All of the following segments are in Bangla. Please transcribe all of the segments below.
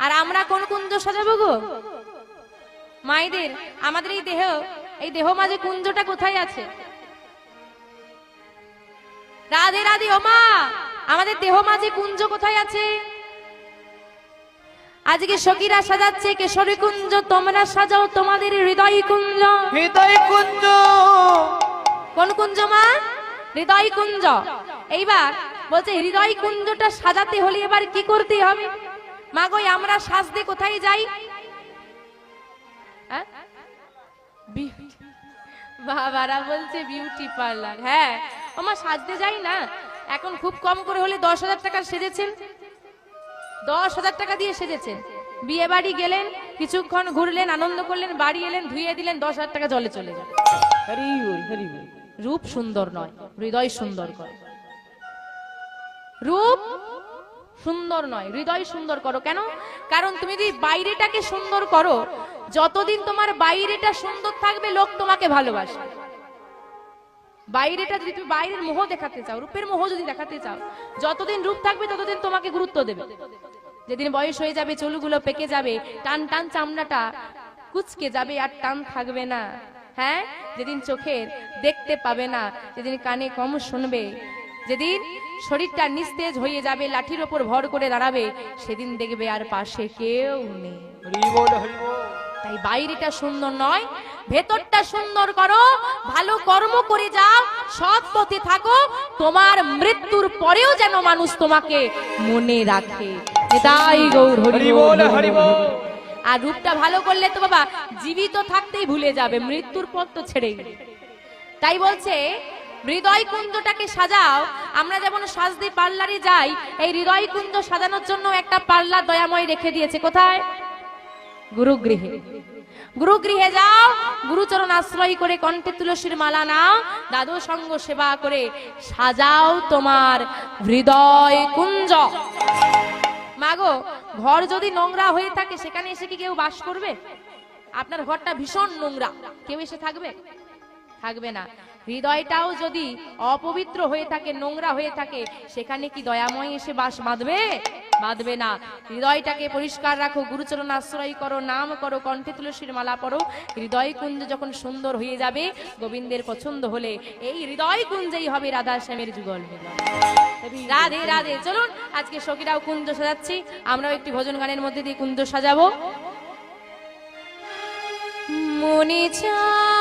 আর আমরা কোন কুঞ্জ সাজাবো গো? মাইদের আমাদের এই দেহ এই দেহ মাঝে কুঞ্জটা কোথায় আছে? রাধে রাধে ওমা আমাদের দেহ মাঝে কুঞ্জ কোথায় আছে? আজকে সখীরা সাজাচ্ছে কেশরী কুঞ্জ তোমরা সাজাও তোমাদের হৃদয় কুঞ্জ। হৃদয় কুঞ্জ! কোন কুঞ্জ মা? হৃদয় কুঞ্জ। এইবার বলছে হৃদয় কুঞ্জটা সাজাতে হলে এবার কি করতে হবে? মা গো আমরা সাজতে কোথায় যাই? হ্যাঁ? বাবারা বলছে বিউটি পার্লার হ্যাঁ আমার সাজতে যাই না। এখন খুব কম করে হলে দশ হাজার টাকা সেজেছেন। দশ হাজার টাকা দিয়ে সেজেছেন। বিয়ে বাড়ি গেলেন কিছুক্ষণ ঘুরলেন আনন্দ করলেন বাড়ি এলেন ধুয়ে দিলেন দশ হাজার টাকা জলে চলে হরি রূপ সুন্দর নয় হৃদয় সুন্দর করে। রূপ সুন্দর নয়, হৃদয় সুন্দর করো। কেন? কারণ তুমি যদি বাইরেটাকে সুন্দর করো, যতদিন তোমার বাইরেটা সুন্দর থাকবে, লোক তোমাকে ভালোবাসে। বাইরেটা যদি তুমি বাইরের মোহ দেখাতে চাও, রূপের মোহ যদি দেখাতে চাও, যতদিন রূপ থাকবে, ততদিন তোমাকে গুরুত্ব দেবে। যেদিন বয়স হয়ে যাবে, চুলগুলো পেকে যাবে, টান টান চামড়াটা কুচকে যাবে, আর টান থাকবে না। হ্যাঁ? যেদিন চোখের দেখতে পাবে না, যেদিন কানে কম শুনবে যেদিন শরীরটা নিস্তেজ হয়ে যাবে লাঠির ওপর ভর করে দাঁড়াবে সেদিন দেখবে আর পাশে কেউ নেই। তাই বাইরেটা সুন্দর নয় ভেতরটা সুন্দর করো ভালো কর্ম করে যাও সৎ পথে থাকো তোমার মৃত্যুর পরেও যেন মানুষ তোমাকে মনে রাখে। তাই গৌর হরি হরি আর রূপটা ভালো করলে তো বাবা জীবিত থাকতেই ভুলে যাবে মৃত্যুর পর তো ছেড়েই। তাই বলছে হৃদয় কুঞ্জটাকে সাজাও। আমরা যেমন সাজদি পার্লারে যাই, এই হৃদয় সাজানোর জন্য একটা পার্লার দয়াময় রেখে দিয়েছে। কোথায়? গুরুগৃহে। গুরুগৃহে যাও, গুরুচরণ আশ্রয় করে কণ্ঠে তুলসীর মালা নাও, দাদু সঙ্গ সেবা করে সাজাও তোমার হৃদয় কুঞ্জ মাগো, ঘর যদি নোংরা হয়ে থাকে, সেখানে এসে কি কেউ বাস করবে? আপনার ঘরটা ভীষণ নোংরা। কেউ এসে থাকবে? থাকবে না। হৃদয়টাও যদি অপবিত্র হয়ে থাকে, নোংরা হয়ে থাকে, সেখানে কি দয়াময় এসে বাস বাঁধবে? বাঁধবে না। হৃদয়টাকে পরিষ্কার রাখো, গুরুচরণ আশ্রয় করো, নাম করো, কণ্ঠে তুলসীর মালা পড়ো। হৃদয় কুঞ্জ যখন সুন্দর হয়ে যাবে, গোবিন্দের পছন্দ হলে এই হৃদয় কুঞ্জেই হবে রাধা শ্যামের যুগল। রাধে রাধে, চলুন, আজকে সখীরাও কুঞ্জ সাজাচ্ছি। আমরাও একটি ভজন গানের মধ্যে দিয়ে কুঞ্জ সাজাবো। মনে প্রাণে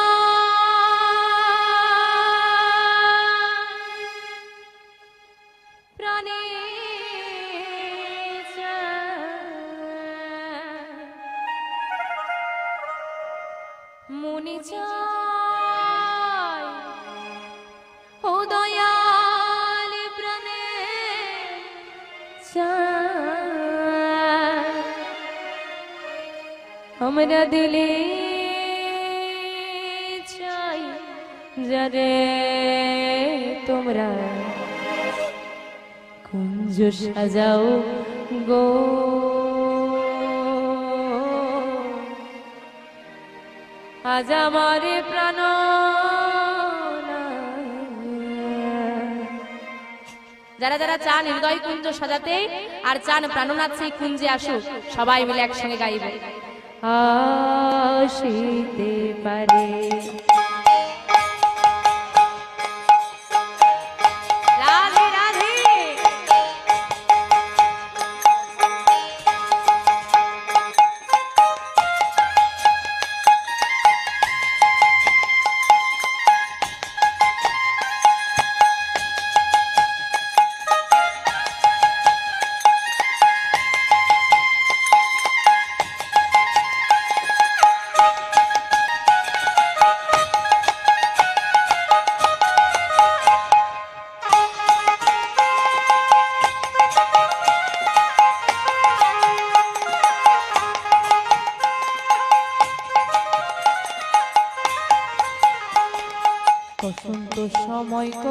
আমরা দিলে চাই যারে তোমরা কুঞ্জ সাজাও গো আজ আমার প্রাণ যারা যারা চান হৃদয় কুঞ্জ সাজাতে আর চান প্রাণনাথ সেই কুঞ্জে আসুক সবাই মিলে একসঙ্গে গাইবে আসিতে পারে।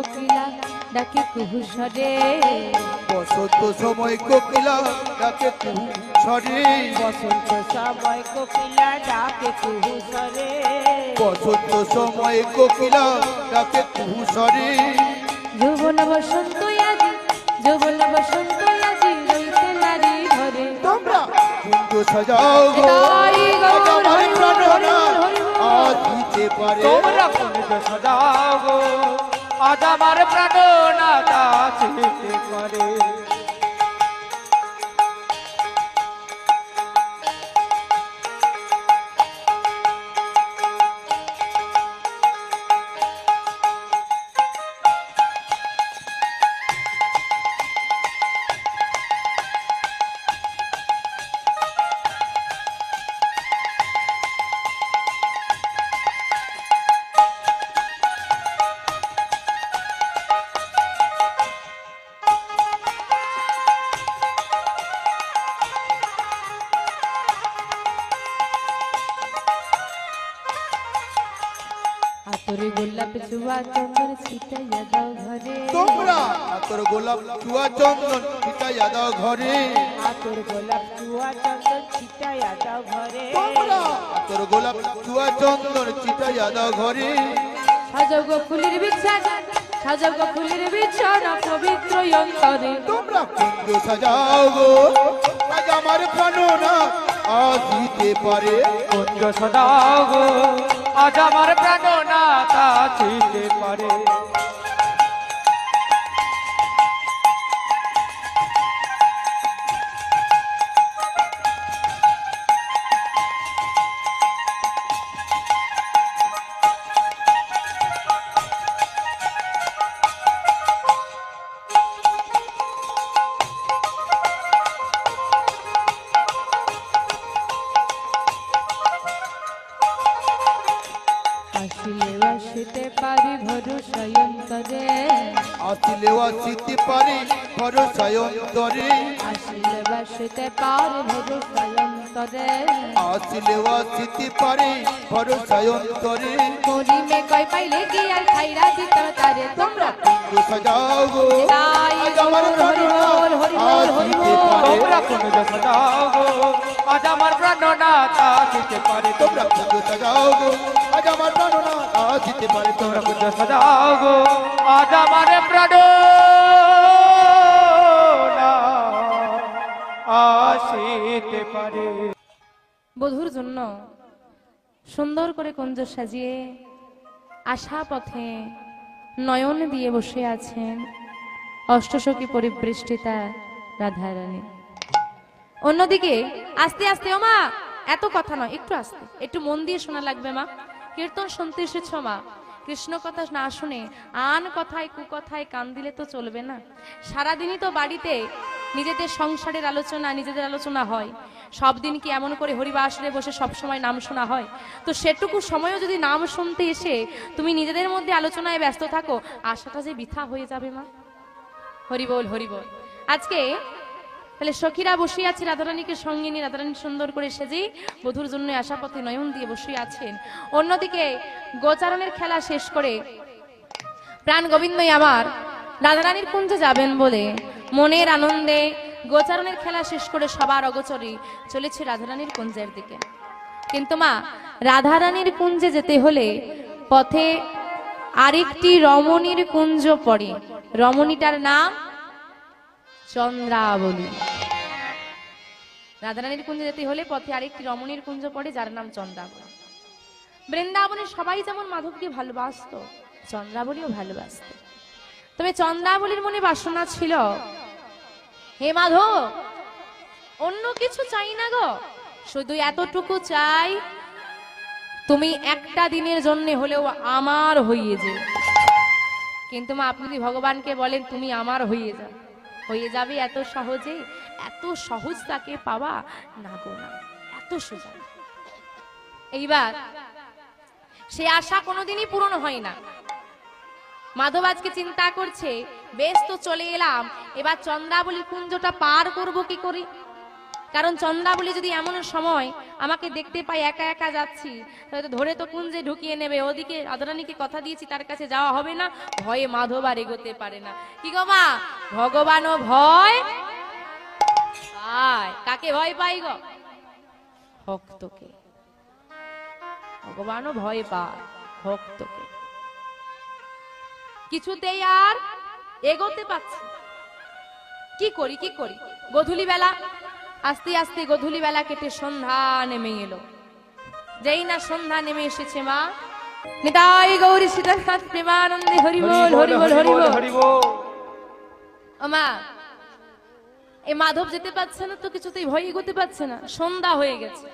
কোকিলা ডাকে কুহুসরে বসন্ত সময় কোকিলা ডাকে সরে বসন্ত সময় কোকিলা ডাকে কুহু সরে বসন্ত সময় কোকিলা ডাকে সরে যৌবন বসন্ত আজি যৌবন বসন্ত আজি রইতে নারী ঘরে। তোমরা সাজাও গো। আজ আমার দিতে পারে। তোমরা কুঞ্জ সাজাও গো। আজ আমার প্রাণ নাথ আসিতে পারে গোলাপ জুয়া চন্দন ছিটাইয়া দাও ঘরে। তোমরা তোর গোলাপ চুয়া চন্দন ছিটাইয়া দাও ঘরে। আতর গোলাপ চুয়া চন্দন ছিটাইয়া দাও ঘরে। তোমরা তোর গোলাপ চুয়া চন্দন ছিটাইয়া দাও ঘরে। সাজাও গো ফুলের বিছানা সাজাও গো ফুলের বিছানা পবিত্র অন্তরে। তোমরা কুঞ্জ সাজাও গো। আজ আমার প্রাণনাথ আজ দিতে পারে কুঞ্জ সাজাও গো। আজ আমার প্রাণ নাথ আসিতে পারে। পারি ভরসা অন্তরে আসিলেও আসিতে পারি ভরসায় অন্তরে আসিলে বাসিতে পারি ভরসা অন্তরে আসিলেও আসিতে পারি ভরসায় অন্তরে মরিমে কয় পাইলে কি আর খাইরা দিত তারে তোমরা? সাজাও গো। আমার গৌর হরি হরি হরি আজ আমার আসিতে পারে তোমরা কুঞ্জ সাজাও গো। আজ আমার প্রাণনাথ আজ দিতে পারে তোমরা কুঞ্জ সাজাও গো। আজ আমার প্রাণ আসিতে পারে। বধুর জন্য সুন্দর করে কুঞ্জ সাজিয়ে আশা পথে নয়ন দিয়ে বসে আছেন অষ্টসখী পরিবৃষ্টিতা রাধারানী। অন্যদিকে, আস্তে আস্তে ও মা এত কথা নয়, একটু আস্তে। একটু মন দিয়ে শোনা লাগবে, মা। কীর্তন শুনতে এসেছ, মা। কৃষ্ণ কথা না শুনে আন কথায় কুকথায় কান দিলে তো চলবে না। সারাদিনই তো বাড়িতে নিজেদের সংসারের আলোচনা, নিজেদের আলোচনা হয়। সব দিন কি এমন করে হরিবাসরে বসে সব সময় নাম শোনা হয়? তো সেটুকু সময়ও যদি নাম শুনতে এসে তুমি নিজেদের মধ্যে আলোচনায় ব্যস্ত থাকো, আশাটা যে বৃথা হয়ে যাবে, মা। হরিবল হরিবল। আজকে তাহলে সখীরা বসে আছে, রাধারানীকে সঙ্গে নিয়ে, রাধারানী সুন্দর করে সেজেই বধুর জন্য আশাপথে নয়ন দিয়ে বসে আছেন। অন্যদিকে গোচারণের খেলা শেষ করে প্রাণ গোবিন্দই আমার রাধারানীর কুঞ্জে যাবেন বলে মনের আনন্দে গোচারণের খেলা শেষ করে সবার অগোচরে চলেছে রাধারানীর কুঞ্জের দিকে। কিন্তু মা, রাধারানীর কুঞ্জে যেতে হলে পথে আরেকটি রমণীর কুঞ্জ পড়ে। রমণীটার নাম চন্দ্রাবলী। রাধারানীর কুঞ্জে যেতে হলে পথে আরেকটি রমণীর কুঞ্জ পড়ে, যার নাম চন্দ্রাবলী বৃন্দাবনে সবাই যেমন মাধবকে ভালোবাসত চন্দ্রাবলীও ভালোবাসত। তবে চন্দ্রাবলীর মনে বাসনা ছিল, হে মাধব, অন্য কিছু চাই না গো। শুধু এতটুকু চাই, তুমি একটা দিনের জন্য হলেও আমার হইয়ে যে কিন্তু মা, আপনি যদি ভগবানকে বলেন, তুমি আমার হয়ে যাও। হয়ে যাবে এত সহজে? এত সহজ তাকে পাওয়া না গো না এত সোজা। এইবার, সে আশা কোনোদিনই পূরণ হয় না। মাধব আজকে চিন্তা করছে, বেশ তো চলে এলাম, এবার চন্দ্রাবলী কুঞ্জটা পার করব কি করি? কারণ চন্দ্রাবলী যদি এমন সময় আমাকে দেখতে পাই একা একা যাচ্ছি, তাহলে ধরে তো কুঞ্জে ঢুকিয়ে নেবে। ওদিকে আদরানীকে কথা দিয়েছি, তার কাছে যাওয়া হবে না। ভয়ে মাধব আর এগোতে পারে না। কি গো মা? ভগবানও ভয়? পায় কাকে ভয় পাই গো? ভক্তকে। ভগবানও ভয় পায় ভক্তকে। কিছুতেই আর এগোতে পারছি কি করি কি করি? গধূলি বেলা আস্তে আস্তে গধূলি বেলা কেটে সন্ধ্যা নেমে এলো। যেই না সন্ধ্যা নেমে এসেছে মা নিতাই গৌরী সীতানাথ প্রেমানন্দে হরি বল হরি বল হরি বল হরি ও মা এ মাধব যেতে পারছে না তো কিছুতেই ভয় এগোতে পারছে না। সন্ধ্যা হয়ে গেছে।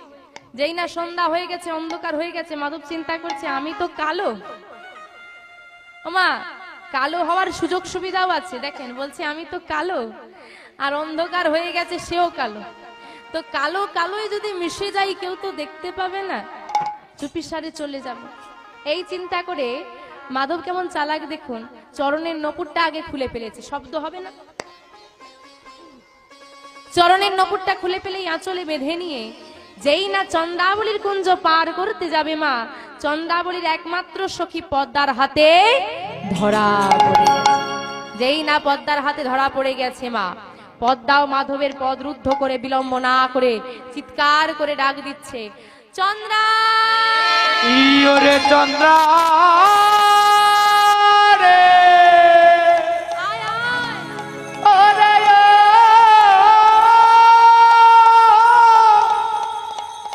যেই না সন্ধ্যা হয়ে গেছে অন্ধকার হয়ে গেছে মাধব চিন্তা করছে আমি তো কালো। ও মা কালো হওয়ার সুযোগ সুবিধাও আছে দেখেন বলছে আমি তো কালো। আর অন্ধকার হয়ে গেছে সেও কালো। তো কালো কালোই যদি মিশে যাই কেউ তো দেখতে পাবে না। চুপি সারে চলে যাব। এই চিন্তা করে মাধব কেমন চালাক দেখুন, চরণের নপুরটা আগে খুলে ফেলেছে। শব্দ হবে না? চরণের নপুরটা খুলে ফেলেই আঁচলে বেঁধে নিয়ে, যেই না চন্দাবলীর কুঞ্জ পার করতে যাবে মা চন্দাবলীর একমাত্র সখী পদ্মার হাতে ধরা যেই না পদ্মার হাতে ধরা পড়ে গেছে মা পদ্মাও মাধবের পদ রুদ্ধ করে বিলম্ব না করে চিৎকার করে ডাক দিচ্ছে চন্দ্রা! ইয়োরে চন্দ্রা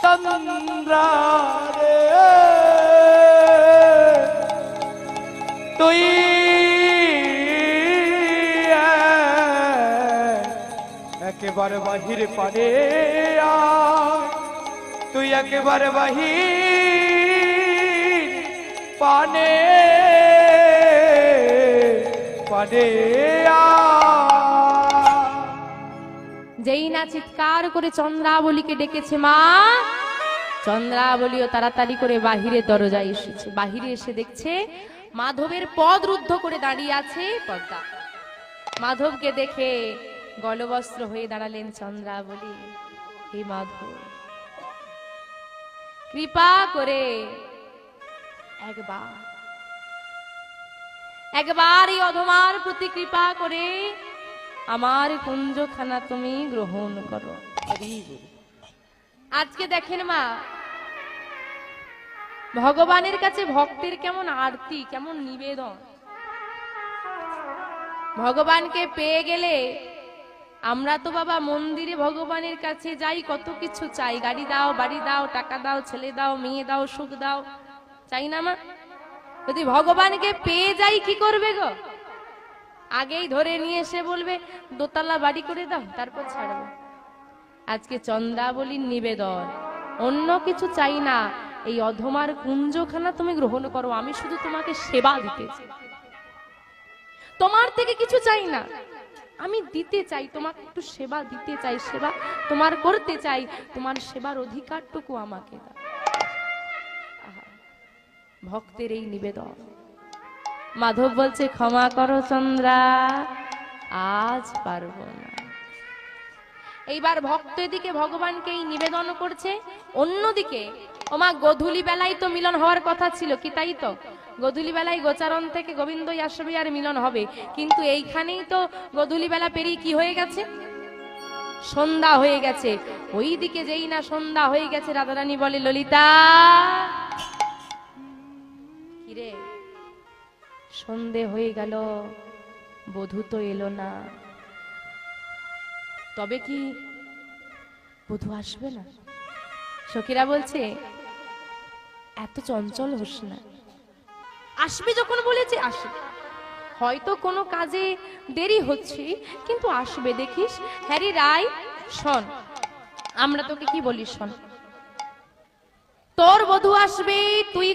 চন্দ্রা তুই একেবারে বাহির পারে তুই একেবারে বাহির পানে পানে যেই না চিৎকার করে চন্দ্রাবলীকে ডেকেছে মা, চন্দ্রাবলীও তাড়াতাড়ি করে বাহিরে দরজায় এসেছে। বাহিরে এসে দেখছে মাধবের পদ রুদ্ধ করে দাঁড়িয়ে আছে পদ্মা মাধবকে দেখে গলবস্ত্র হয়ে দাঁড়ালেন চন্দ্রাবলী হে মাধব, কৃপা করে একবার একবার এই অধমার প্রতি কৃপা করে আমার কুঞ্জখানা তুমি গ্রহণ করো। আজকে দেখেন মা, ভগবানের কাছে ভক্তের কেমন আরতি, কেমন নিবেদন। ভগবানকে পেয়ে গেলে আমরা তো বাবা মন্দিরে ভগবানের কাছে যাই, কত কিছু চাই। গাড়ি দাও, বাড়ি দাও, টাকা দাও, ছেলে দাও, মেয়ে দাও, সুখ দাও। চাই না মা? যদি ভগবানকে পেয়ে যাই, কি করবে গো? আগেই ধরে নিয়ে এসে বলবে, দোতলা বাড়ি করে দাও, তারপর ছাড়বো। আজকে চন্দ্রাবলীর নিবেদন। অন্য কিছু চাই না। এই অধমার কুঞ্জখানা তুমি গ্রহণ করো। আমি শুধু তোমাকে সেবা দিতে তোমার থেকে কিছু চাই না। আমি দিতে চাই, তোমাকে একটু সেবা দিতে চাই, সেবা তোমার করতে চাই, তোমার সেবার অধিকারটুকু আমাকে ভক্তের এই নিবেদন। মাধব বলছে, ক্ষমা করো চন্দ্রা, আজ পারব না। এইবার ভক্ত এদিকে ভগবানকে এই নিবেদন করছে, অন্যদিকে, ওমা গধূলি বেলায় তো মিলন হওয়ার কথা ছিল কি তাই তো? গধূলি বেলায় গোচারণ থেকে গোবিন্দ আসবে আর মিলন হবে। কিন্তু এইখানেই তো গধূলি বেলা পেরিয়ে কি হয়ে গেছে? সন্ধ্যা হয়ে গেছে। ওই দিকে যেই না সন্ধ্যা হয়ে গেছে, রাধারানী বলে, ললিতা! কিরে? সন্ধে হয়ে গেল, বধূ তো এলো না। তবে কি বধূ আসবে না? সখীরা বলছে, এত চঞ্চল হোস না। আসবে যখন বলেছি, আসবে। হয়তো কোনো কাজে দেরি হচ্ছে, কিন্তু আসবে, দেখিস। হ্যারি রায় শোন, আমরা তোকে কি বলি, শোন। তোর বধূ আসবে, তুই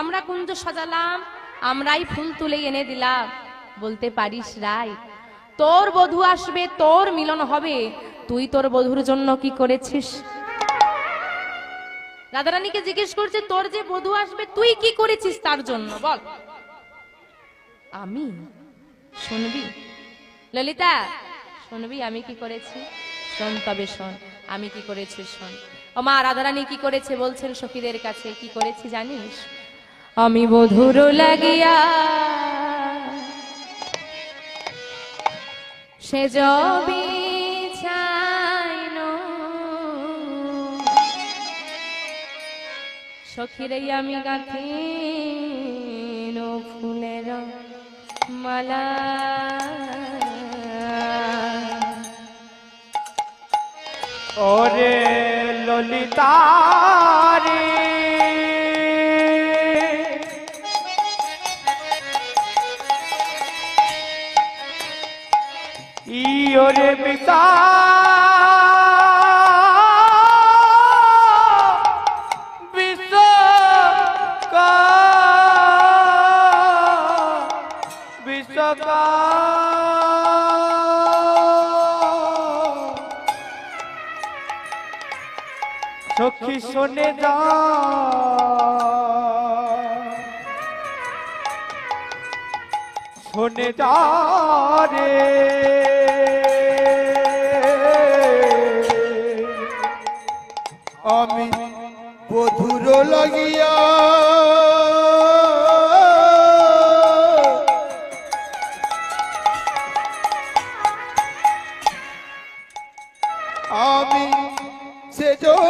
আমরা কুঞ্জ সাজালাম, আমরাই ফুল তুলে এনে দিলাম। বলতে পারিস রায় তোর বধূ আসবে, তোর মিলন হবে। তুই তোর বধুর জন্য কি করেছিস? রাধারানীকে জিজ্ঞেস করছে, তোর যে বধূ আসবে, তুই কি করেছিস তার জন্য? বল। আমি? শুনবি? ললিতা, শুনবি আমি কি করেছি? শোন তবে শোন, আমি কি করেছি শোন। ও মা, রাধারানী কি করেছে বলছেন সখীদের কাছে, কি করেছি জানিস? আমি বধুর লাগিয়া সে জবি সখীরে আমি গাঁথি ফুলের মালা। ওরে ললিতারে ইয়োরে মিতা সখী শোনে যা। শোনে যা আমি বধুর লাগিয়া আমি সে বিচাইনু